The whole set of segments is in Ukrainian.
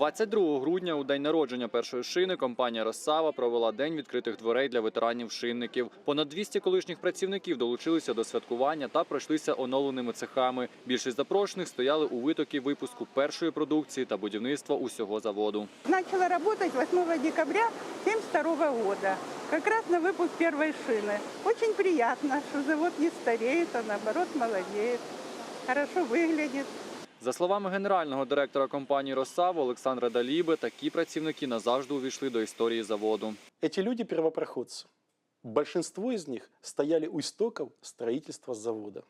22 грудня, у день народження першої шини, компанія Росава провела день відкритих дверей для ветеранів-шинників. Понад 200 колишніх працівників долучилися до святкування та пройшлися оновленими цехами. Більшість запрошених стояли у витокі випуску першої продукції та будівництва усього заводу. Начала работать 8 декабря 1972 года, как раз на выпуск первой шины. Очень приятно, что завод не стареет, а наоборот молодеет, хорошо выглядит. За словами генерального директора компанії Росава Олександра Даліби, такі працівники назавжди увійшли до історії заводу. Эти люди первопроходцы. Большинство из них стояли у истоков строительства завода.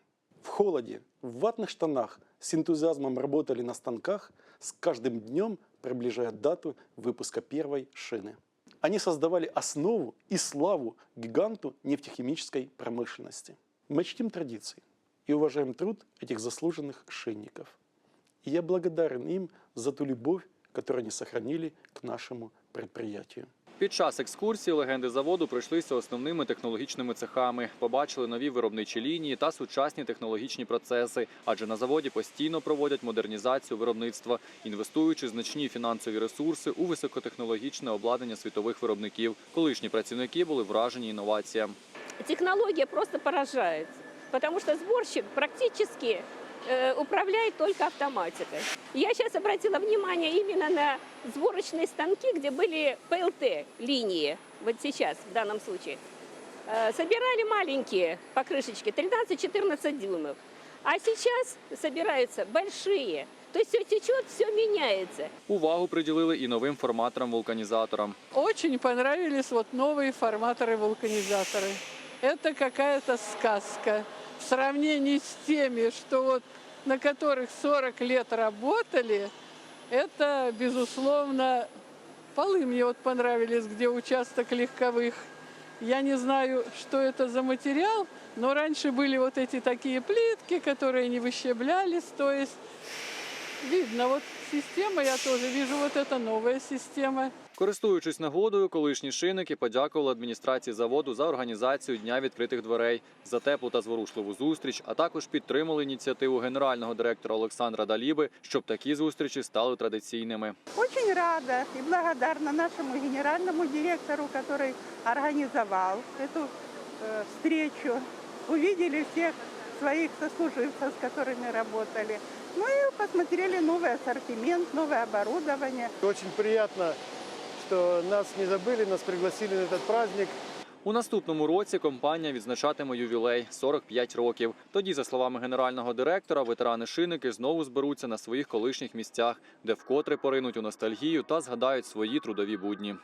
В холоде, в ватных штанах, с энтузиазмом работали на станках, с каждым днем приближая дату выпуска первой шины. Они создавали основу и славу гиганту нефтехимической промышленности. Мы чтим традиции и уважаем труд этих заслуженных шинников. И я благодарен им за ту любовь, которую они сохранили к нашему предприятию. Під час екскурсії легенди заводу пройшлися основними технологічними цехами, побачили нові виробничі лінії та сучасні технологічні процеси, адже на заводі постійно проводять модернізацію виробництва, інвестуючи значні фінансові ресурси у високотехнологічне обладнання світових виробників. Колишні працівники були вражені інноваціям. технология просто поражает, потому что сборщик практически э, управляет только автоматикой. Я сейчас обратила внимание именно на сборочные станки, где были ПЛТ линии, вот сейчас в данном случае. Э, собирали маленькие покрышечки, 13-14 дюймов, а сейчас собираются большие. То есть все течет, все меняется. Увагу приділили і новим форматорам-вулканізаторам. Очень понравились вот новые форматоры-вулканизаторы. Это какая-то сказка. В сравнении с теми, что вот на которых 40 лет работали, это, безусловно, полы мне вот понравились, где участок легковых. Я не знаю, что это за материал, но раньше были вот эти такие плитки, которые не выщеблялись, то есть видно, вот система, я тоже вижу, вот это новая система. Користуючись нагодою, колишні шинники подякували адміністрації заводу за організацію дня відкритих дверей, за теплу та зворушливу зустріч, а також підтримали ініціативу генерального директора Олександра Даліби, щоб такі зустрічі стали традиційними. Очень рада и благодарна нашему генеральному директору, который организовал эту э, встречу. Увидели всех своих сослуживцев, с которыми работали. Ну и посмотрели новый ассортимент, новое оборудование. Очень приятно, что нас не забыли, нас пригласили на этот праздник. У наступному році компанія відзначатиме ювілей 45 років. Тоді, за словами генерального директора, ветерани-шинники знову зберуться на своїх колишніх місцях, де вкотре поринуть у ностальгію та згадають свої трудові будні.